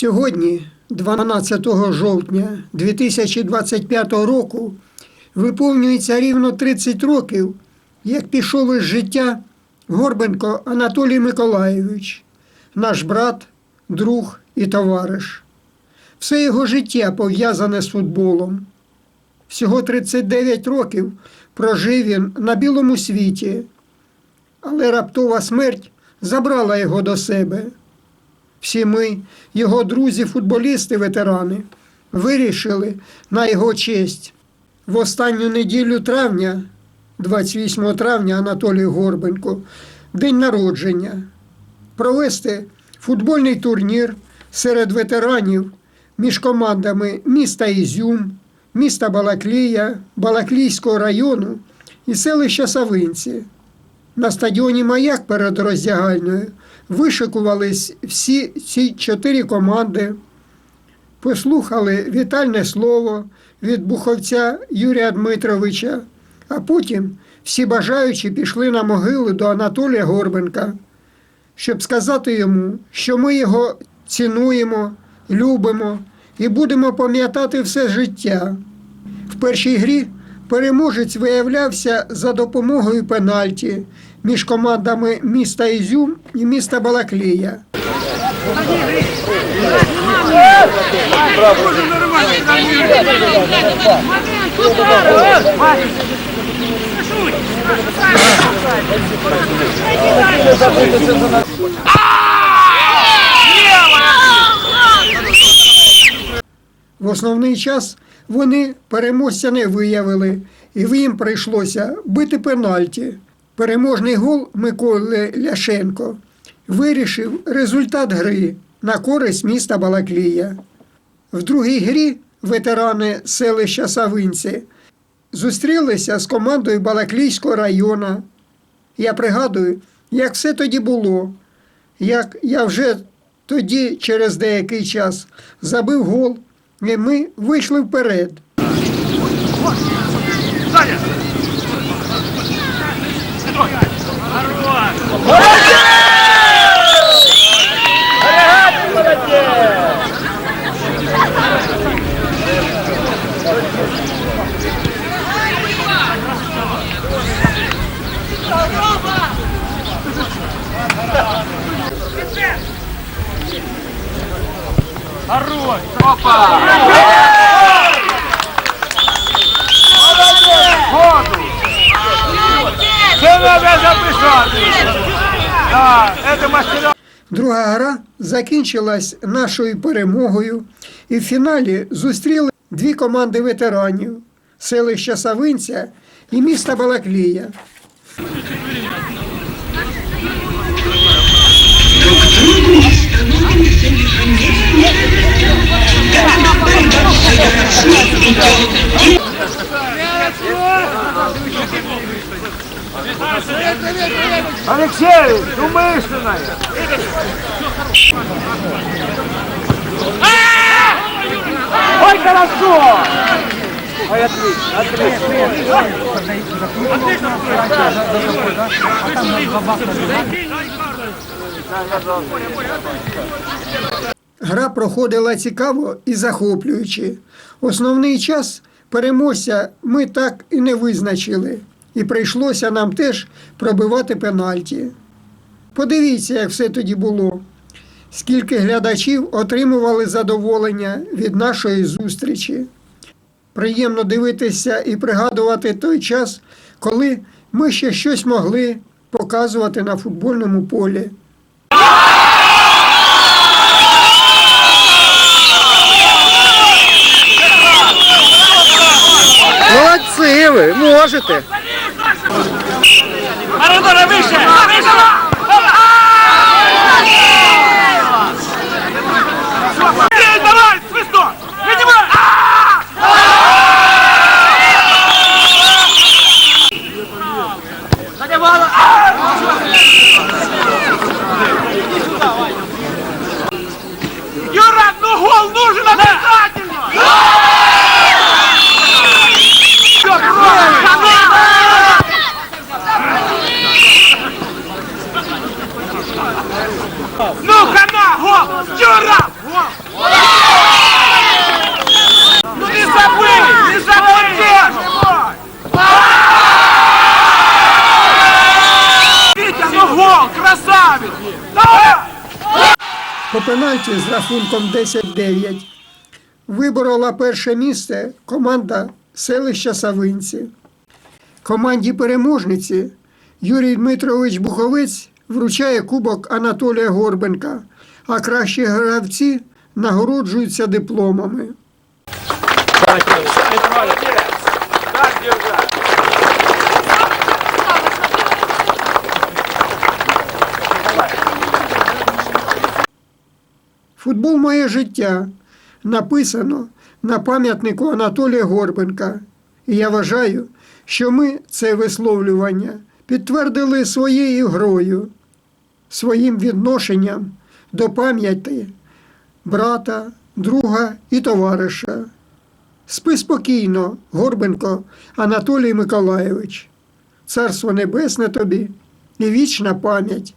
Сьогодні, 12 жовтня 2025 року, виповнюється рівно 30 років, як пішов із життя Горбенко Анатолій Миколайович, наш брат, друг і товариш. Все його життя пов'язане з футболом. Всього 39 років прожив він на білому світі, але раптова смерть забрала його до себе. Всі ми, його друзі, футболісти, ветерани, вирішили на його честь в останню неділю травня, 28 травня Анатолій Горбенко, день народження, провести футбольний турнір серед ветеранів між командами міста Ізюм, міста Балаклія, Балаклійського району і селища Савинці. На стадіоні Маяк перед роздягальною вишикувались всі ці чотири команди, послухали вітальне слово від буховця Юрія Дмитровича, а потім всі бажаючі пішли на могилу до Анатолія Горбенка, щоб сказати йому, що ми його цінуємо, любимо і будемо пам'ятати все життя. В першій грі переможець виявлявся за допомогою пенальті між командами міста Ізюм і міста Балаклія. В основний час вони переможця не виявили, і їм прийшлося бити пенальті. Переможний гол Миколи Ляшенко вирішив результат гри на користь міста Балаклія. В другій грі ветерани селища Савинці зустрілися з командою Балаклійського району. Я пригадую, як все тоді було, як я вже тоді, через деякий час, забив гол, і ми вийшли вперед. Хорош! Опа! Воду! Це треба записати! Да, это мастера! Друга гра закінчилась нашою перемогою, і в фіналі зустріли дві команди ветеранів селища Савинця і міста Балаклія. Алексей, умышленная! Ой, хорошо! Ой, отлично, отлично. Гра проходила цікаво і захоплююче. Основний час переможця ми так і не визначили, і прийшлося нам теж пробивати пенальті. Подивіться, як все тоді було. Скільки глядачів отримували задоволення від нашої зустрічі. Приємно дивитися і пригадувати той час, коли ми ще щось могли показувати на футбольному полі. Можете. Юра, ну гол нужен обязательно! Всё, правильно! Ну, хана, гол! Юра! Гол! Ну не забий! Не забий! Вітя, ну гол! Красавець! Давай! По пенальті з рахунком 10-9 виборола перше місце команда селища Савинці. Команді переможниці Юрій Дмитрович Буховець вручає кубок Анатолія Горбенка, а кращі гравці нагороджуються дипломами. Так держать! Футбол моє життя написано на пам'ятнику Анатолія Горбенка. І я вважаю, що ми це висловлювання підтвердили своєю грою, своїм відношенням до пам'яті брата, друга і товариша. Спи спокійно, Горбенко Анатолій Миколайович. Царство небесне тобі і вічна пам'ять.